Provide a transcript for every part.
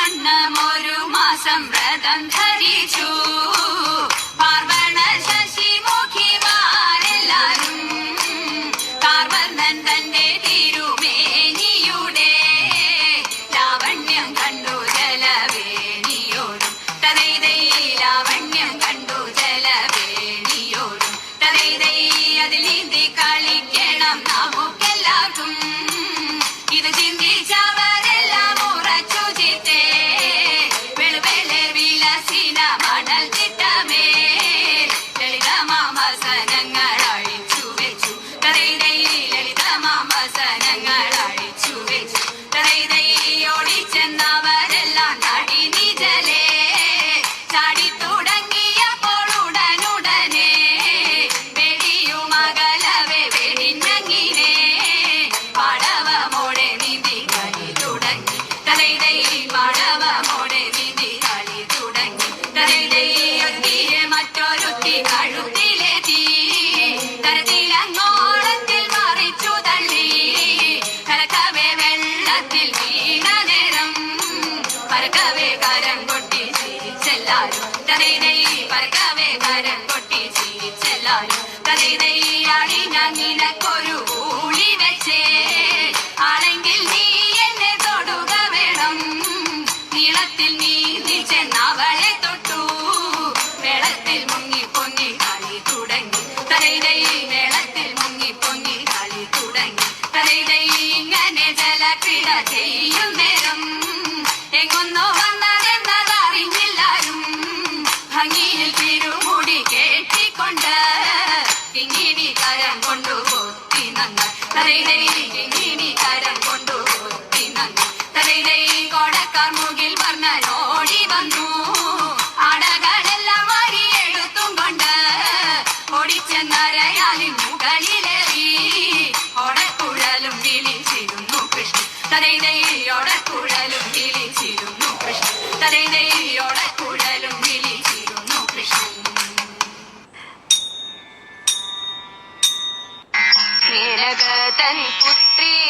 വണ്ണമൊരു മാസം വ്രതം ധരിച്ചു. പാർവ ഇങ്ങനെ ജലക്രിട ചെയ്യും നേരം എങ്ങൊന്നു വന്നതെന്നതറിഞ്ഞില്ലാരും ഭംഗിയിൽ തിരുമുടി കേട്ടിക്കൊണ്ട് കിങ്ങിണി കരം കൊണ്ടു കൊത്തി നന്ന. തലയിടയിൽ കിങ്ങിണി കരം കൊണ്ടു കൊത്തി നന്ന. തലയിടയിൽ കൊടക്കാർ മുഖി തരൈതയോടെ കുഴലും വിളിച്ചിരുന്നു കൃഷ്ണൻ. തരൈതയോടെ കുഴലും വിളിച്ചിരുന്നു കൃഷ്ണൻ. മേലകതൻ പുത്രീ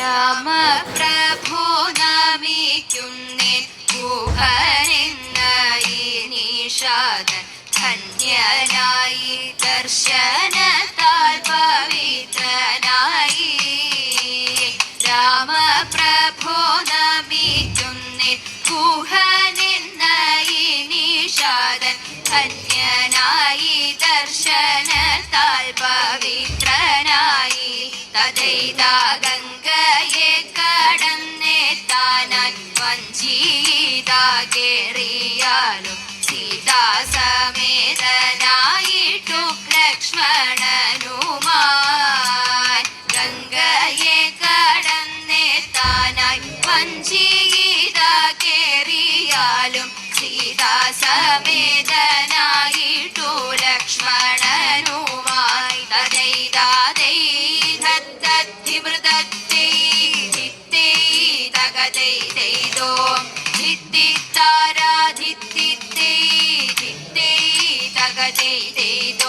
രാമപ്രഭോ നമിക്കുന്നേൻ ഗുഹനെന്നായി നിഷാദൻ ധന്യനായി ദർശനത്താൽ പവിത്രനായി. രാമപ്രഭോ നമിക്കുന്നേൻ ഗുഹനെന്നായി നിഷാദൻ ധന്യനായി ദർശനത്താൽ പവിത്രനായി. തഥൈതാകങ്ങൾ ജീവിതേറിയാലും സീതാസമേതനായിട്ടു ലക്ഷ്മണനുമാൻ ഗംഗയെ കടന്നെത്താനായി വഞ്ചീത കേറിയാലും സീതാസമേതനായിട്ടു ലക്ഷ്മണനുമായി തതൈതാ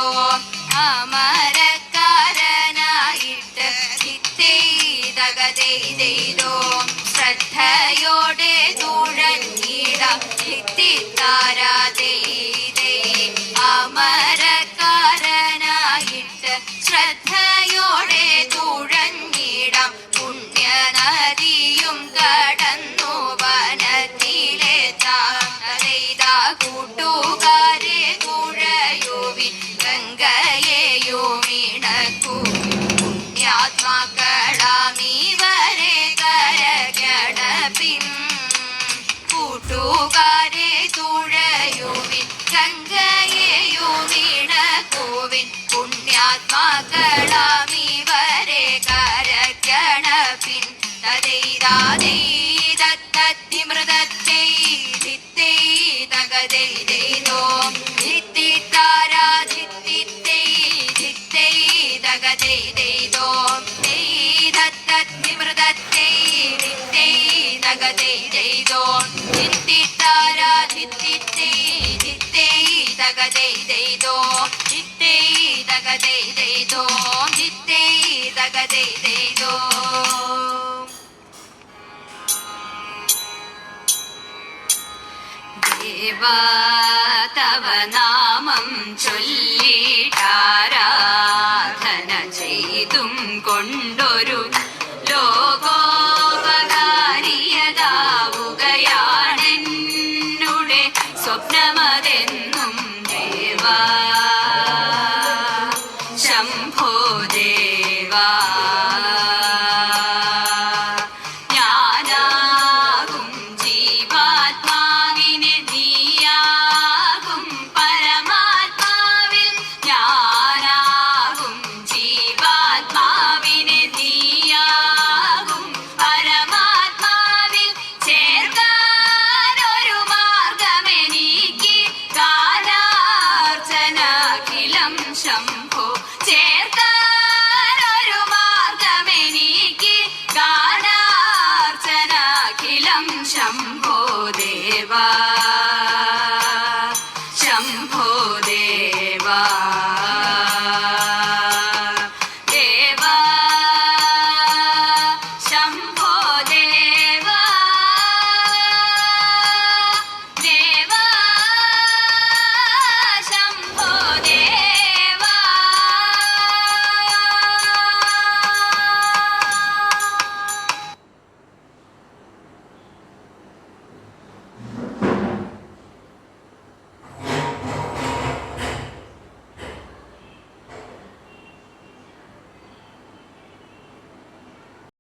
amar തതൈതാതൈ തത്തിമൃതത്തൈ ധിത്തൈ തകതൈതൈതോ ധിത്തിത്താരാധിത്തിത്തൈ ധിത്തൈ തകതൈതൈതോ തത്തിമൃതത്തൈ ധിത്തൈ തകതൈതൈതോ ധിത്തിത്താരാധിത്തിത്തൈ ധിത്തൈ തകതൈതൈതോ ധിത്തൈ തകതൈതൈതോ ധിത്തൈ തകതൈതൈതോ ദേവാ തവ നാമം ചൊല്ലിട്ടാരാധന ചെയ്തും കൊണ്ടൊരു ലോകോപകാരിയതാവുകയാണെന്നുടെ